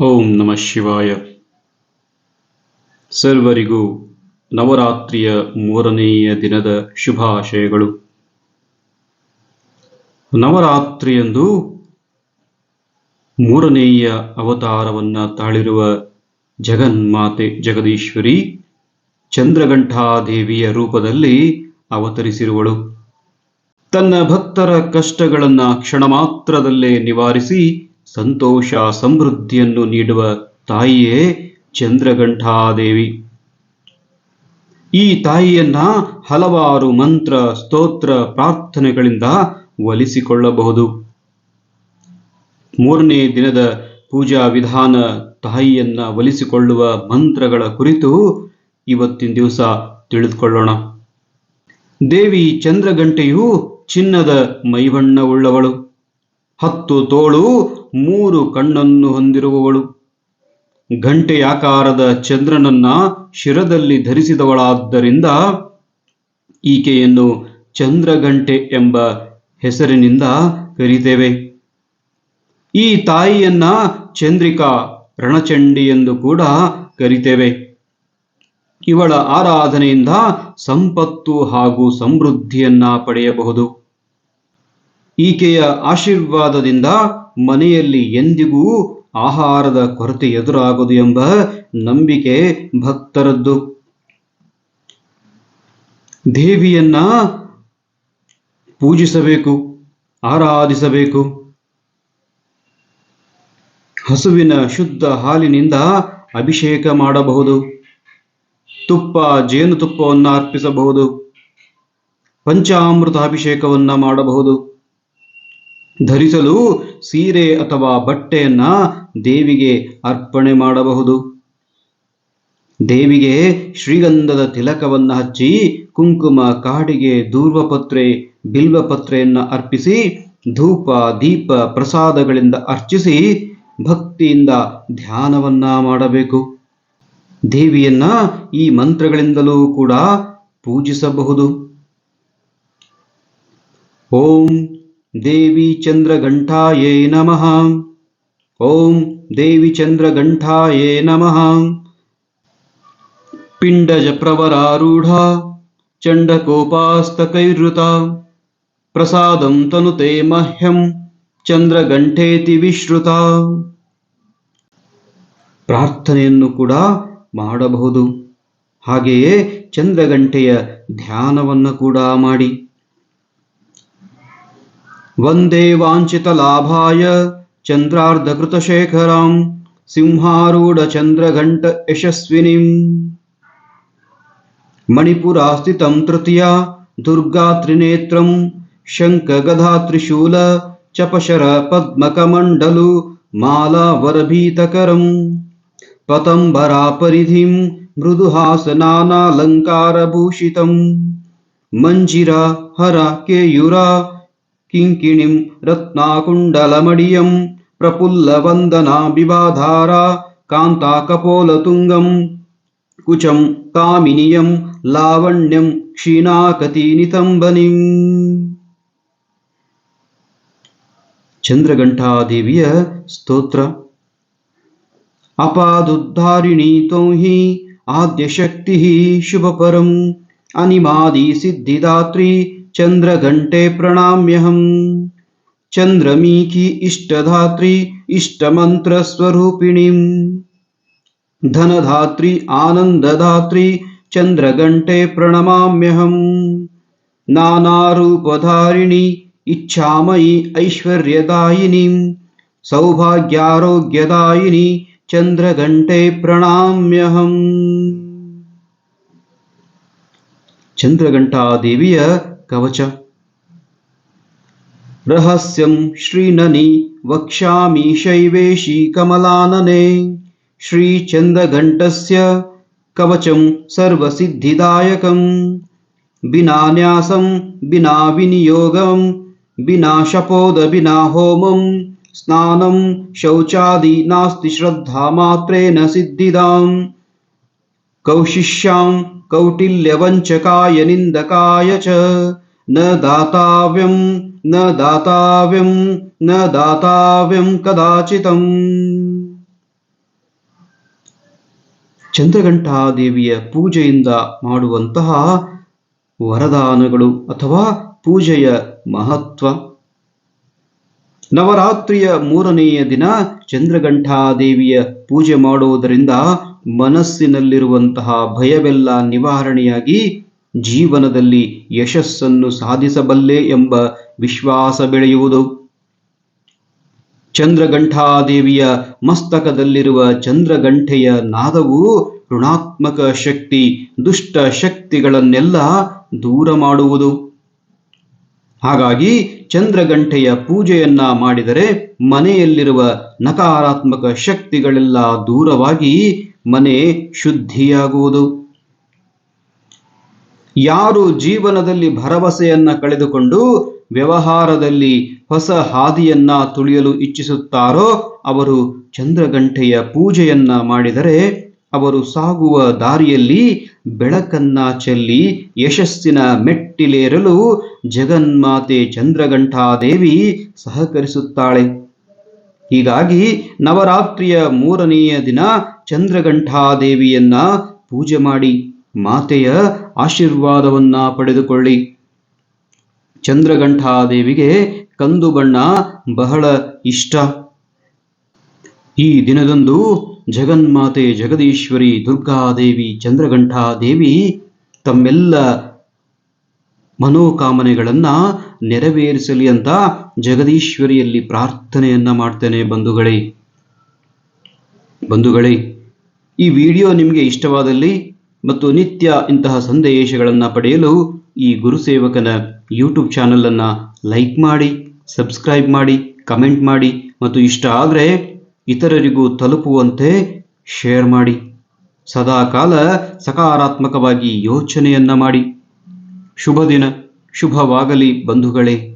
ಓಂ ನಮಃ ಶಿವಾಯ. ಸರ್ವರಿಗೂ ನವರಾತ್ರಿಯ ಮೂರನೆಯ ದಿನದ ಶುಭಾಶಯಗಳು. ನವರಾತ್ರಿಯಂದು ಮೂರನೆಯ ಅವತಾರವನ್ನ ತಾಳಿರುವ ಜಗನ್ಮಾತೆ ಜಗದೀಶ್ವರಿ ಚಂದ್ರಘಂಠಾದೇವಿಯ ರೂಪದಲ್ಲಿ ಅವತರಿಸಿರುವಳು. ತನ್ನ ಭಕ್ತರ ಕಷ್ಟಗಳನ್ನ ಕ್ಷಣ ಮಾತ್ರದಲ್ಲೇ ನಿವಾರಿಸಿ ಸಂತೋಷ ಸಮೃದ್ಧಿಯನ್ನು ನೀಡುವ ತಾಯಿಯೇ ಚಂದ್ರಘಂಠಾದೇವಿ ಈ ತಾಯಿಯನ್ನ ಹಲವಾರು ಮಂತ್ರ, ಸ್ತೋತ್ರ, ಪ್ರಾರ್ಥನೆಗಳಿಂದ ಒಲಿಸಿಕೊಳ್ಳಬಹುದು. ಮೂರನೇ ದಿನದ ಪೂಜಾ ವಿಧಾನ ತಾಯಿಯನ್ನ ಒಲಿಸಿಕೊಳ್ಳುವ ಮಂತ್ರಗಳ ಕುರಿತು ಇವತ್ತಿನ ದಿವಸ ತಿಳಿದುಕೊಳ್ಳೋಣ. ದೇವಿ ಚಂದ್ರಗಂಟೆಯು ಚಿನ್ನದ ಮೈಬಣ್ಣವುಳ್ಳವಳು ಹತ್ತು ತೋಳು, ಮೂರು ಕಣ್ಣನ್ನು ಹೊಂದಿರುವವಳು. ಘಂಟೆಯಾಕಾರದ ಚಂದ್ರನನ್ನ ಶಿರದಲ್ಲಿ ಧರಿಸಿದವಳಾದ್ದರಿಂದ ಈಕೆಯನ್ನು ಚಂದ್ರಗಂಟೆ ಎಂಬ ಹೆಸರಿನಿಂದ ಕರೀತೇವೆ. ಈ ತಾಯಿಯನ್ನ ಚಂದ್ರಿಕಾ ರಣಚಂಡಿ ಎಂದು ಕೂಡ ಕರಿತೇವೆ. ಇವಳ ಆರಾಧನೆಯಿಂದ ಸಂಪತ್ತು ಹಾಗೂ ಸಮೃದ್ಧಿಯನ್ನ ಪಡೆಯಬಹುದು. ಈಕೆಯ ಆಶೀರ್ವಾದದಿಂದ ಮನೆಯಲ್ಲಿ ಎಂದಿಗೂ ಆಹಾರದ ಕೊರತೆ ಎದುರಾಗದು ಎಂಬ ನಂಬಿಕೆ ಭಕ್ತರದ್ದು. ದೇವಿಯನ್ನ ಪೂಜಿಸಬೇಕು, ಆರಾಧಿಸಬೇಕು. ಹಸುವಿನ ಶುದ್ಧ ಹಾಲಿನಿಂದ ಅಭಿಷೇಕ ಮಾಡಬಹುದು. ತುಪ್ಪ, ಜೇನುತುಪ್ಪವನ್ನು ಅರ್ಪಿಸಬಹುದು. ಪಂಚಾಮೃತ ಅಭಿಷೇಕವನ್ನ ಮಾಡಬಹುದು. ಧರಿಸಲು ಸೀರೆ ಅಥವಾ ಬಟ್ಟೆಯನ್ನ ದೇವಿಗೆ ಅರ್ಪಣೆ ಮಾಡಬಹುದು. ದೇವಿಗೆ ಶ್ರೀಗಂಧದ ತಿಲಕವನ್ನ ಹಚ್ಚಿ ಕುಂಕುಮ, ಕಾಡಿಗೆ ದೂರ್ವಪತ್ರೆ ಬಿಲ್ವಪತ್ರೆಯನ್ನು ಅರ್ಪಿಸಿ ಧೂಪ, ದೀಪ, ಪ್ರಸಾದಗಳಿಂದ ಅರ್ಚಿಸಿ ಭಕ್ತಿಯಿಂದ ಧ್ಯಾನವನ್ನ ಮಾಡಬೇಕು. ದೇವಿಯನ್ನ ಈ ಮಂತ್ರಗಳಿಂದಲೂ ಕೂಡ ಪೂಜಿಸಬಹುದು. ಓಂ ದೇವಿ ಚಂದ್ರಘಂಟಾಯೇ ನಮಃ. ಓಂ ದೇವಿ ಚಂದ್ರಘಂಟಾಯೇ ನಮಃ. ಪಿಂಡಜ ಪ್ರವರಾರೂಢ, ಚಂಡಕೋಪಾಸ್ತಕೈರ್ವೃತ, ಪ್ರಸಾದಂ ತನುತೆ ಮಹ್ಯಂ ಚಂದ್ರಘಂಟೇತಿ ವಿಶ್ರುತ. ಪ್ರಾರ್ಥನೆಯನ್ನು ಕೂಡ ಮಾಡಬಹುದು. ಹಾಗೆಯೇ ಚಂದ್ರಗಂಟೆಯ ಧ್ಯಾನವನ್ನು ಕೂಡ ಮಾಡಿ. वंदे वाञ्छितलाभाय चन्द्रार्धकृतशेखरां सिंहारूढचन्द्रघण्ट यशस्विनीम् मणिपुरास्थितं तृतीया दुर्गा त्रिनेत्रं शङ्खगधात्रिशूल चपशर पद्मकमण्डलु मालावरभीतकरम् पतम्बरापरिधिं मृदुहासनानालङ्कारभूषितं। मञ्जिरा, हरा, केयुरा ಪತಂಬರಾಪರಿಧಿಂ ಮೃದುಹಾಸನಾನಾಲಂಕಾರಭೂಷಿತಂ ಮಂಜಿರ ಹರ ಕೇಯುರ ಕಿಂಕಿಣಿಂ ರತ್ನಾಕುಂಡಲಮಡಿಯಂ ಪ್ರಫುಲ್ಲವಂದನಾ ಬಿಬಾಧಾರ ಕಾಂತಾಕಪೋಲತುಂಗಂ ಕುಚಂ ಕಾಮಿನಿಯಂ ಲಾವಣ್ಯಂ ಕ್ಷೀಣಾಕತೀನಿತಂಬನಿಂ ಚಂದ್ರಘಂಟಾದೇವಿಯ ಸ್ತೋತ್ರ ಅಪಾದುದ್ಧಾರಿಣೀ ತೌ ಹಿ ಆದ್ಯಶಕ್ತಿ ಶುಭಪರಂ ಅನಿಮಾದಿ ಸಿದ್ಧಿದಾತ್ರಿ चंद्रघंटे प्रणाम्यहम। चंद्रमी की इष्टधात्री इष्टमंत्र स्वरूपिणी धात्री आनंदधात्री चंद्रघंटे प्रणमाम्यहम। इच्छा इच्छामयी ऐश्वर्यदायिनी सौभाग्यारोग्यदायिनी चंद्रघंटे प्रणाम्यहम चंद्रघंटा देवी ಕವಚ ರಹಸ್ಯಂ ಶ್ರೀನನಿ ವಕ್ಷ್ಯಾಮಿ ಶೈವೇಶಿ ಕಮಲಾನನೆ ಶ್ರೀಚಂದ್ರಘಂಟಸ್ಯ ಕವಚಂ ಸರ್ವಸಿದ್ಧಿದಾಯಕಂ ವಿನಾ ನ್ಯಾಸಂ ವಿನಾ ವಿನಿಯೋಗಂ ವಿನಾ ಶಪೋದ ವಿನಾ ಹೋಮಂ ಸ್ನಾನಂ ಶೌಚಾದಿ ನಾಸ್ತಿ ಶ್ರದ್ಧಾ ಮಾತ್ರೇನ ಸಿದ್ಧಿದಾಂ ಕೌಟಿಲ್ಯವಂಚಕಾಯ ನಿಂದಕಾಯ ಚ ನ ದಾತಾವ್ಯಂ ನ ದಾತಾವ್ಯಂ ನ ದಾತಾವ್ಯಂ ಕದಾಚಿತಂ ಚಂದ್ರಘಂಟಾದೇವಿಯ ಪೂಜೆಯಿಂದ ಮಾಡುವಂತಹ ವರದಾನಗಳು ಅಥವಾ ಪೂಜೆಯ ಮಹತ್ವ। ನವರಾತ್ರಿಯ ಮೂರನೆಯ ದಿನ ಚಂದ್ರಘಂಟಾದೇವಿಯ ಪೂಜೆ ಮಾಡುವುದರಿಂದ ಮನಸ್ಸಿನಲ್ಲಿರುವಂತಹ ಭಯವೆಲ್ಲ ನಿವಾರಣೆಯಾಗಿ ಜೀವನದಲ್ಲಿ ಯಶಸ್ಸನ್ನು ಸಾಧಿಸಬಲ್ಲೆ ಎಂಬ ವಿಶ್ವಾಸ ಬೆಳೆಯುವುದು. ಚಂದ್ರಗಂಠಾದೇವಿಯ ಮಸ್ತಕದಲ್ಲಿರುವ ಚಂದ್ರಗಂಠೆಯ ನಾದವು ಋಣಾತ್ಮಕ ಶಕ್ತಿ, ದುಷ್ಟ ಶಕ್ತಿಗಳನ್ನೆಲ್ಲ ದೂರ ಮಾಡುವುದು. ಹಾಗಾಗಿ ಚಂದ್ರಗಂಟೆಯ ಪೂಜೆಯನ್ನ ಮಾಡಿದರೆ ಮನೆಯಲ್ಲಿರುವ ನಕಾರಾತ್ಮಕ ಶಕ್ತಿಗಳೆಲ್ಲ ದೂರವಾಗಿ ಮನೆ ಶುದ್ಧಿಯಾಗುವುದು. ಯಾರು ಜೀವನದಲ್ಲಿ ಭರವಸೆಯನ್ನ ಕಳೆದುಕೊಂಡು ವ್ಯವಹಾರದಲ್ಲಿ ಹೊಸ ಹಾದಿಯನ್ನ ತುಳಿಯಲು ಇಚ್ಛಿಸುತ್ತಾರೋ, ಅವರು ಚಂದ್ರಗಂಟೆಯ ಪೂಜೆಯನ್ನ ಮಾಡಿದರೆ ಅವರು ಸಾಗುವ ದಾರಿಯಲ್ಲಿ ಬೆಳಕನ್ನ ಚೆಲ್ಲಿ ಯಶಸ್ಸಿನ ಮೆಟ್ಟಿಲೇರಲು ಜಗನ್ಮಾತೆ ಚಂದ್ರಘಂಟಾದೇವಿ ಸಹಕರಿಸುತ್ತಾಳೆ. ಹೀಗಾಗಿ ನವರಾತ್ರಿಯ ಮೂರನೆಯ ದಿನ ಚಂದ್ರಘಂಟಾದೇವಿಯನ್ನ ಪೂಜೆ ಮಾಡಿ ಮಾತೆಯ ಆಶೀರ್ವಾದವನ್ನ ಪಡೆದುಕೊಳ್ಳಿ. ಚಂದ್ರಘಂಟಾದೇವಿಗೆ ಕಂದು ಬಣ್ಣ ಬಹಳ ಇಷ್ಟ. ಈ ದಿನದಂದು ಜಗನ್ಮಾತೆ ಜಗದೀಶ್ವರಿ ದುರ್ಗಾದೇವಿ ಚಂದ್ರಘಂಟಾದೇವಿ ತಮ್ಮೆಲ್ಲ ಮನೋಕಾಮನೆಗಳನ್ನು ನೆರವೇರಿಸಲಿ ಅಂತ ಜಗದೀಶ್ವರಿಯಲ್ಲಿ ಪ್ರಾರ್ಥನೆಯನ್ನ ಮಾಡ್ತೇನೆ ಬಂಧುಗಳೇ. ಬಂಧುಗಳೇ ಈ ವಿಡಿಯೋ ನಿಮಗೆ ಇಷ್ಟವಾದಲ್ಲಿ ಮತ್ತು ನಿತ್ಯ ಇಂತಹ ಸಂದೇಶಗಳನ್ನು ಪಡೆಯಲು ಈ ಗುರುಸೇವಕನ ಯೂಟ್ಯೂಬ್ ಚಾನಲನ್ನು ಲೈಕ್ ಮಾಡಿ ಸಬ್ಸ್ಕ್ರೈಬ್ ಮಾಡಿ ಕಮೆಂಟ್ ಮಾಡಿ ಮತ್ತು ಇಷ್ಟ ಆದರೆ ಇತರರಿಗೂ ತಲುಪುವಂತೆ ಶೇರ್ ಮಾಡಿ. ಸದಾಕಾಲ ಸಕಾರಾತ್ಮಕವಾಗಿ ಯೋಚನೆಯನ್ನ ಮಾಡಿ. ಶುಭ ದಿನ ಶುಭವಾಗಲಿ ಬಂಧುಗಳೇ.